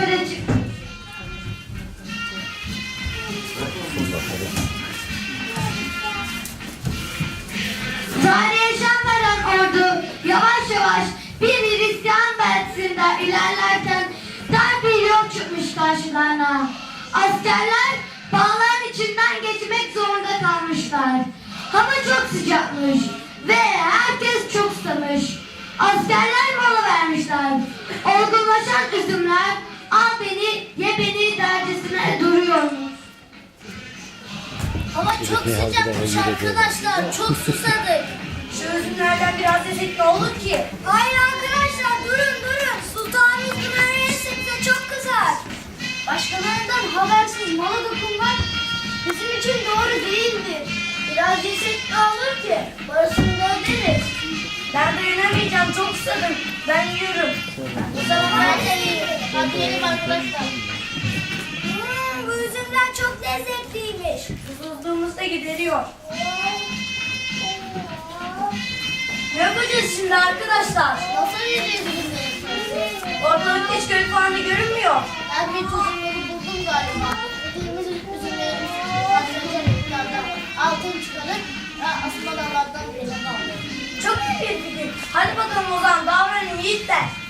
böyle çık. Ordu yavaş yavaş bir Hristiyan beltsinden ilerlerken dar bir yol çıkmış karşılarına. Askerler bağların içinden geçmek zorunda kalmışlar. Hava çok sıcakmış ve herkes çok susamış. Askerler mola vermişler. Olgunlaşan üzümler al beni ye beni dercesine duruyormuş. Hava çok sıcakmış arkadaşlar. Çok susadık. Şu üzümlerden biraz yesek ne olur ki? Hayır arkadaşlar durun durun. Sultanımız bunları yersek bize çok kızar. Başkalarından habersiz mala dokunmak bizim için doğru değildir. Biraz yesek ne olur ki? Parasını da öderiz. Ben dayanamayacağım çok susadım. Ben yiyorum. Hmm, bu üzümler çok lezzetliymiş. Susuzluğumuz da gideriyor. Ne yapacağız şimdi arkadaşlar? Nasıl yiyeceğiz üzümleri? Ortalık hiç köy falan görünmüyor. Ben bir çözümleri buldum galiba. Dediğimiz üzümleri patlıcan iplerden altın çıkarıp asma dallardan birine bağlı. Çok iyi bir fikir. Hadi bakalım o zaman davranın yiğitler.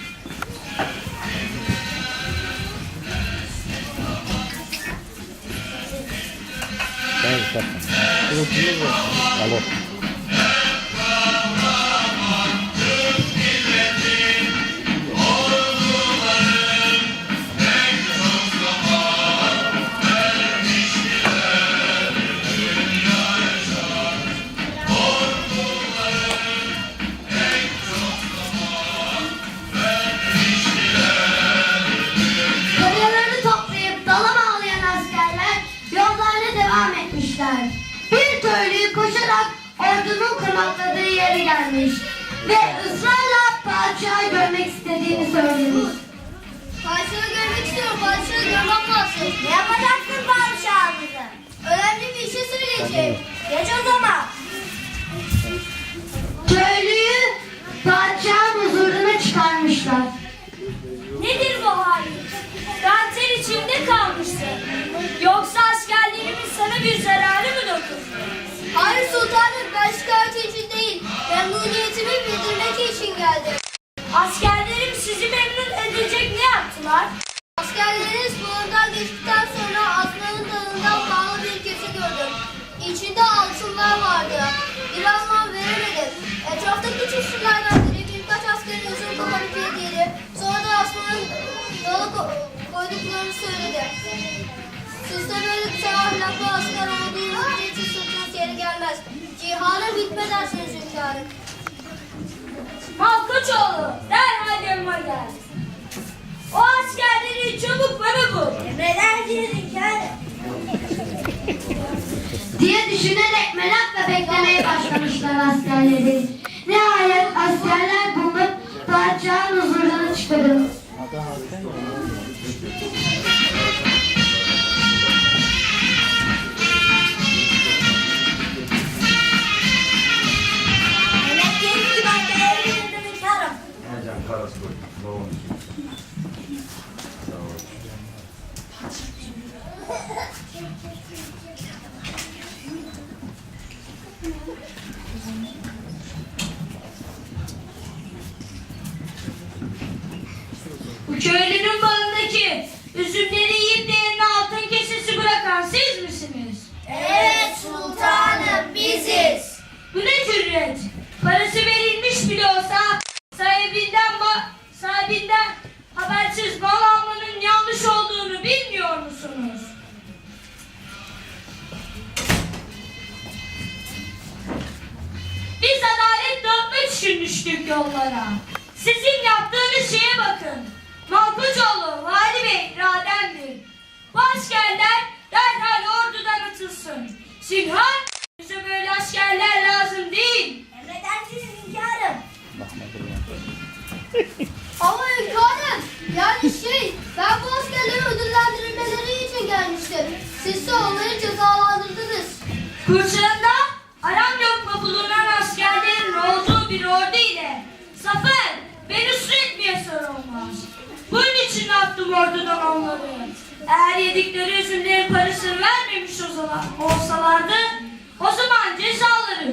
Ben ordunun konakladığı yere gelmiş ve ısrarla padişahı görmek istediğini söylemiş. Padişahı görmek istiyorum. Padişahı görmem lazım. Ne yapacaksın padişahımıza? Önemli bir şey söyleyeceğim. Geç o zaman. Köylüyü padişahın huzuruna çıkarmışlar. Nedir bu halin? Kanter içinde kalmışsın. Yoksa askerlerimin sana bir zararı mı dokundu? Hayır sultanım ben şikayet için değil. Memnuniyetimi geldim. Askerlerim sizi memnun edecek ne yaptılar? Askerleriniz bulundan geçtikten sonra aslanın dalından bağlı bir kese gördüm. İçinde altınlar vardı. Bir anlam veremedim. Etraftaki çiftçilerden biri birkaç askerin uzun koparıp yediğini, sonra da aslanın dalı ko- koyduklarını söyledi. Sizde böyle güzel ahlaklı asker olduğunuz için sırtınız yeri gelmez. Cihanı bitmedersiniz hünkârım. Malkoçoğlu derhal yanıma gel. O askerleri çabuk bana bul. Emredersiniz hünkârım. diye düşünerek merakla beklemeye başlamışlar askerleri. Nihayet askerler bulunup padişahın huzuruna çıkarıldı. loans. Düştük yollara. Sizin yaptığınız şeye bakın. Malkoçoğlu, Vali Bey, irademdir. Bu askerler derhal ordudan atılsın. Sinhan, bize böyle askerler lazım değil. Emredersiniz hünkârım. Ama hünkârım yani şey ben bu askerleri ödüllendirilmeleri için gelmiştim. Siz de onları cezalandırdınız. Kurşununda yedikleri üzümlerin parasını vermemiş o zaman. Olsalardı o zaman cezaları